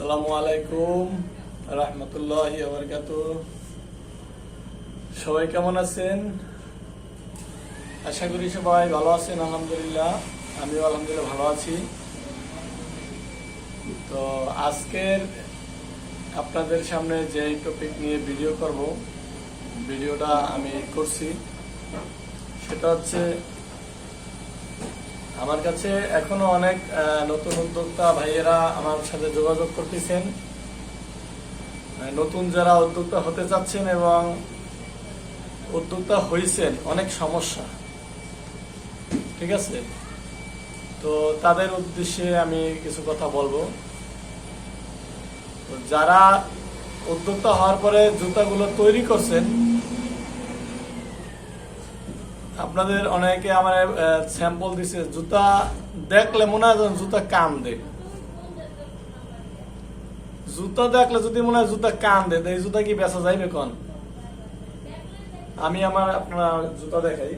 আসসালামু আলাইকুম রহমতুল্লাহ বরকাত সবাই কেমন আছেন? আশা করি সবাই ভালো আছেন, আলহামদুলিল্লাহ। আমিও আলহামদুলিল্লাহ ভালো আছি। তো আজকের আপনাদের সামনে যে টপিক নিয়ে ভিডিও করব ভিডিওটা আমি করছি। সেটা হচ্ছে আমার কাছে এখনও অনেক নতুন উদ্যোক্তা ভাইয়েরা আমার সাথে যোগাযোগ করতেছেন। নতুন যারা উদ্যোক্তা হতে চাচ্ছেন এবং উদ্যোক্তা হয়েছেন অনেক সমস্যা। ঠিক আছে? তো তাদের উদ্দেশ্যে আমি কিছু কথা বলব। যারা উদ্যোক্তা হওয়ার পরে জুতাগুলো তৈরি করছেন আপনাদের অনেকে আমার স্যাম্পল দিছে, জুতা দেখলে মনে হয় জুতা কান দে জুতা দেখলে যদি মনে হয় জুতা কান দে এই জুতা কি বেচা যাইবে কোন? আমি আমার আপনার জুতা দেখাই।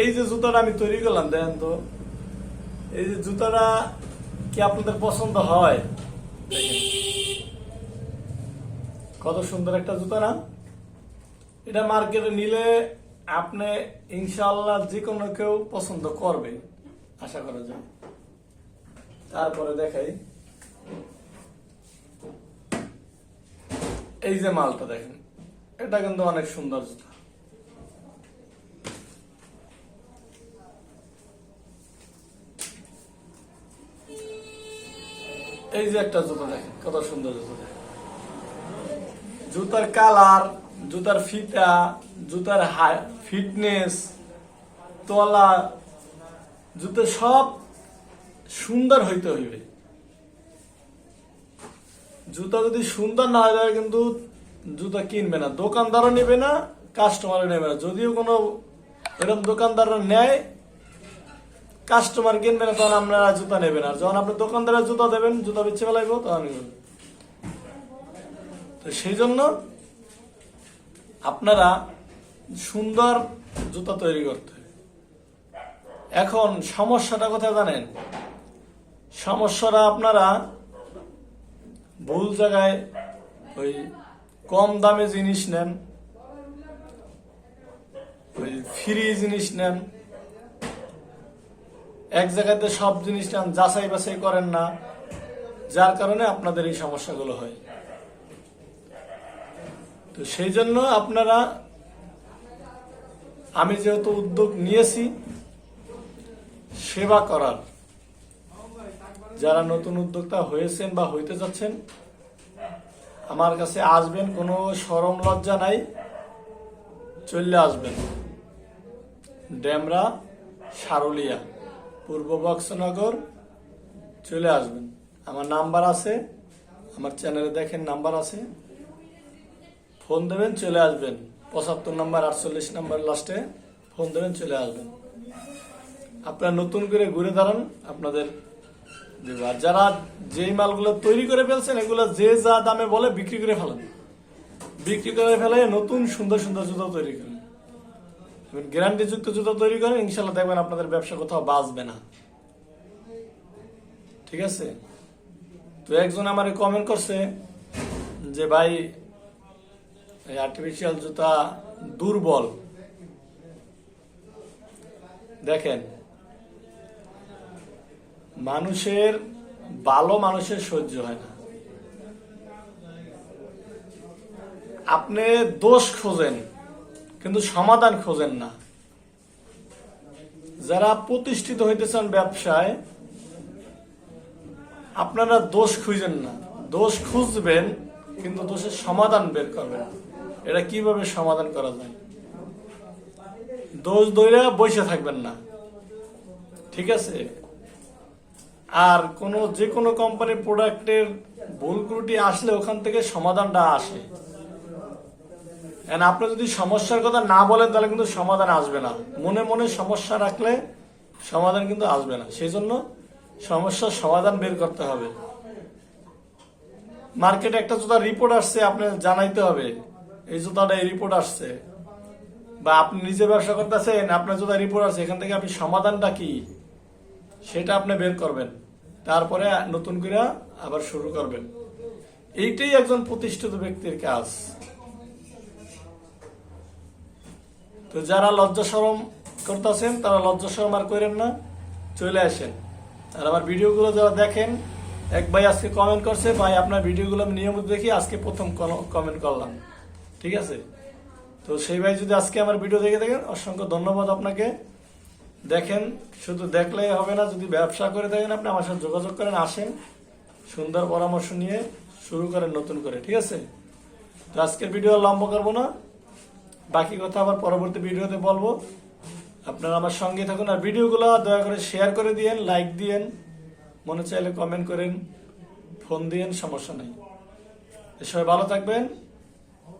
এই যে জুতাটা আমি তৈরি করলাম, দেখেন তো। এই যে জুতাটা কি আপনাদের পছন্দ হয়? কত সুন্দর একটা জুতা না? এটা মার্কেটে নিলে আপনি ইনশাল্লাহ যে কোনো কেউ পছন্দ করবে, আশা করা যায়। তারপরে দেখাই। এই যে মালটা দেখেন, এটা কিন্তু অনেক সুন্দর জুতা এই যে একটা জুতা দেখেন, কত সুন্দর জুতা দেখেন জুতার কালার জুতার ফিতা, জুতার ফিটনেস, তলা, জুতো সব সুন্দর হইতে হইবে। জুতা যদি সুন্দর না হয় তাহলে কিন্তু জুতা কিনবে না, দোকানদারও নেবে না কাস্টমারও নেবে না। যদিও কোনো এরকম দোকানদাররা নেয় কাস্টমার কিনবে না, তখন আপনারা জুতা নেবেন। আর যখন আপনি দোকানদারের জুতা দেবেন, জুতা বেচে ফেলাইব, তখন। তো সেই জন্য আপনারা সুন্দর জুতা তৈরি করতে। এখন সমস্যাটা কোথায় জানেন? সমস্যাটা আপনারা ভুল জায়গায় ওই কম দামে জিনিস নেন, ওই ফ্রি জিনিস নেন। এক জায়গাতে সব জিনিস নেন যাচাই বাছাই করেন না, যার কারণে আপনাদের এই সমস্যাগুলো হয়। তো সেই জন্য আপনারা, আমি যেহেতু উদ্যোগ নিয়েছি, সেবা করার, যারা নতুন উদ্যোক্তা হয়েছেন বা হইতে যাচ্ছেন, আমার কাছে আসবেন, কোনো সরম লজ্জা নাই, চলে আসবেন। ডেমরা, সারুলিয়া, পূর্ব বক্সনগর, চলে আসবেন। আমার নাম্বার আছে, আমার চ্যানেলে দেখেন নাম্বার আছে। ফোন দেবেন, চলে আসবেন। পঁচাত্তর নাম্বার, আটচল্লিশ নাম্বার লাস্টে ফোন দেবেন, চলে আসবেন। আপনারা নতুন করে ঘুরে দাঁড়ান, আপনাদের দেব। যারা যেই মালগুলো তৈরি করে ফেলছেন, এগুলো যে যা দামে বলে বিক্রি করে ফেলেন। বিক্রি করে ফেলে নতুন সুন্দর সুন্দর জুতো তৈরি করেন। গ্যারান্টি যুক্ত জুতো তৈরি করেন ইনশাল্লাহ দেখবেন আপনাদের ব্যবসা কোথাও বাঁচবে না। ঠিক আছে? তো একজন আমার কমেন্ট করছে যে, ভাই আর্টিফিশিয়াল জুতা দুর্বল। দেখেন, মানুষের, ভালো মানুষের সহ্য হয় না। আপনি দোষ খোঁজেন, কিন্তু সমাধান খোঁজেন না। যারা প্রতিষ্ঠিত হইতেছেন ব্যবসায়, আপনারা দোষ খুঁজেন না। দোষ খুঁজবেন, কিন্তু দোষের সমাধান বের করবেন এটা কীভাবে সমাধান করা যায়? দোষ দইরা বসে থাকবেন না। ঠিক আছে? আর কোন, যে কোনো কোম্পানির প্রোডাক্টের ভুল ত্রুটি আসলে ওখান থেকে সমাধানটা আসে। আপনি যদি সমস্যার কথা না বলেন, তাহলে কিন্তু সমাধান আসবে না। মনে মনে সমস্যা রাখলে সমাধান কিন্তু আসবে না। সেই জন্য সমস্যার সমাধান বের করতে হবে। মার্কেটে একটা জুতার রিপোর্ট আসছে আপনি জানাইতে হবে। এই জুতাটা এই রিপোর্ট আসছে। বা আপনি নিজে ব্যবসা করতেছেন, আপনার জুতা রিপোর্ট আছে এখান থেকে আপনি সমাধানটা কি? সেটা আপনি বের করবেন। তারপরে নতুন করে আবার শুরু করবেন। এইটাই একজন প্রতিষ্ঠিত ব্যক্তির কাজ। তো যারা লজ্জা সরম করতেছেন, তারা লজ্জা সরম আর করেন না, চলে আসেন। আর আমার ভিডিওগুলো যারা দেখেন, এক ভাই আজকে কমেন্ট করছে, ভাই আপনার ভিডিওগুলো আমি নিয়মিত দেখি, আজকে প্রথম কমেন্ট করলাম। ঠিক আছে? তো সেই ভাই যদি আজকে আমার ভিডিও দেখে দেখেন অসংখ্য ধন্যবাদ আপনাকে। দেখেন, শুধু দেখলেই হবে না, যদি ব্যবসা করে থাকেন আপনি, আমার সাথে যোগাযোগ করেন, আসেন, সুন্দর পরামর্শ নিয়ে শুরু করেন নতুন করে, ঠিক আছে? তো আজকের ভিডিও লম্বা করব না। বাকি কথা আবার পরবর্তী ভিডিওতে বলব। আপনারা আমার সঙ্গে থাকুন আর ভিডিওগুলো দয়া করে শেয়ার করে দিয়েন লাইক দিয়েন, মনে চাইলে কমেন্ট করেন ফোন দিয়েন, সমস্যা নেই। সবাই ভালো থাকবেন।